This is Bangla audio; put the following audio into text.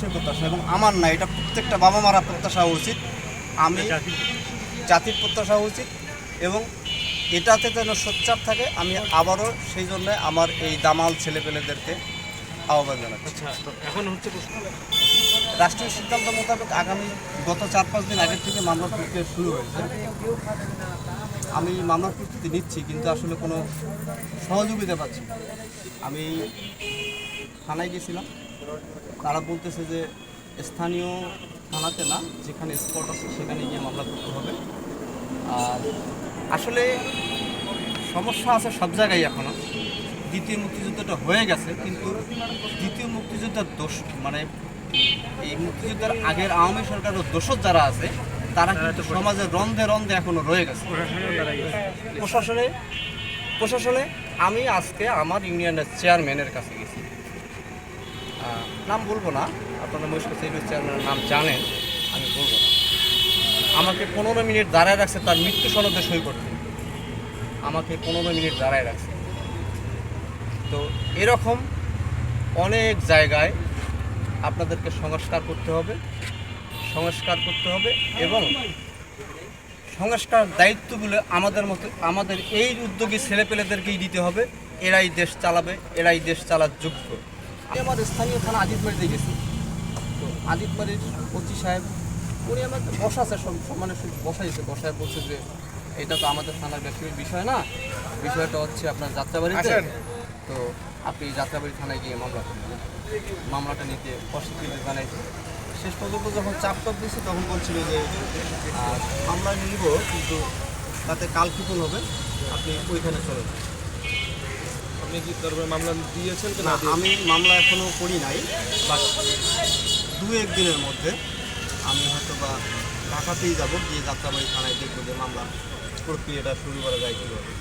অবশ্যই প্রত্যাশা। এবং আমার না এটা প্রত্যেকটা বাবা মারা প্রত্যাশা উচিত। আমি জাতির প্রত্যাশা। উচিত এবং এটাতে যেন সোচ্চার থাকে আমি আবারও সেই জন্য আমার এই দামাল ছেলেপেলেদেরকে আহ্বান জানাচ্ছি। আচ্ছা এখন হচ্ছে রাষ্ট্রীয় সিদ্ধান্ত মোতাবেক আগামী গত চার পাঁচ দিন আগের থেকে মামলার প্রক্রিয়া শুরু হয়েছে। আমি মামলার প্রস্তুতি নিচ্ছি কিন্তু আসলে কোনো সহযোগিতা পাচ্ছি। আমি থানায় গেছিলাম। তারা বলতেছে যে স্থানীয় থানাতে না যেখানে স্পট আছে সেখানে গিয়ে মামলা করতে হবে। আর আসলে সমস্যা আছে সব জায়গায় এখনও দ্বিতীয় মুক্তিযুদ্ধটা হয়ে গেছে কিন্তু দ্বিতীয় মুক্তিযুদ্ধের দোষ মানে এই মুক্তিযুদ্ধের আগের আওয়ামী সরকারের দোষর যারা আছে তারা কিন্তু সমাজের রন্ধে রন্ধে এখনও রয়ে গেছে। প্রশাসনে প্রশাসনে আমি আজকে আমার ইউনিয়নের চেয়ারম্যানের কাছে গেছি। নাম বলব না। আপনারা মহিষকা ইউনিয়ন চেয়ারম্যানের নাম জানেন, আমি বলব না। আমাকে পনেরো মিনিট দাঁড়ায় রাখছে, তার মৃত্যু সনদে সই করতে। আমাকে পনেরো মিনিট দাঁড়ায় রাখছে। তো এরকম অনেক জায়গায় আপনাদেরকে সংস্কার করতে হবে, সংস্কার করতে হবে এবং সংস্কার দায়িত্বগুলো আমাদের মতো, আমাদের এই উদ্যোগী ছেলেপেলেদেরকেই দিতে হবে। এরাই দেশ চালাবে, এরাই দেশ চালার যোগ্য। আমার স্থানীয় থানা আজিতবাড়িতে গেছি। তো আজিতবাড়ির ওসি সাহেব উনি আমাকে বসাছে সম্মানের বসাইছে বসায় বলছে যে এটা তো আমাদের থানার ব্যক্তিগত বিষয় না। বিষয়টা হচ্ছে আপনার যাত্রাবাড়িতে। তো আপনি যাত্রাবাড়ি থানায় গিয়ে মামলা করবেন মামলাটা নিতে অস্বীকৃতি জানাইছে শেষ পর্যন্ত যখন চাপ টাপ দিচ্ছে তখন বলছিল যে মামলা নিব কিন্তু তাতে কালক্ষেপণ হবে। আপনি ওইখানে চলে যান। আপনি কি তারপরে মামলা দিয়েছেন না আমি মামলা এখনও করি নাই বাট দু এক দিনের মধ্যে আমি হয়তো বা ঢাকাতেই যাব গিয়ে যাত্রাবাড়ি থানায় দেখব যে মামলা প্রক্রিয়াটা শুরু করা যায় কীভাবে।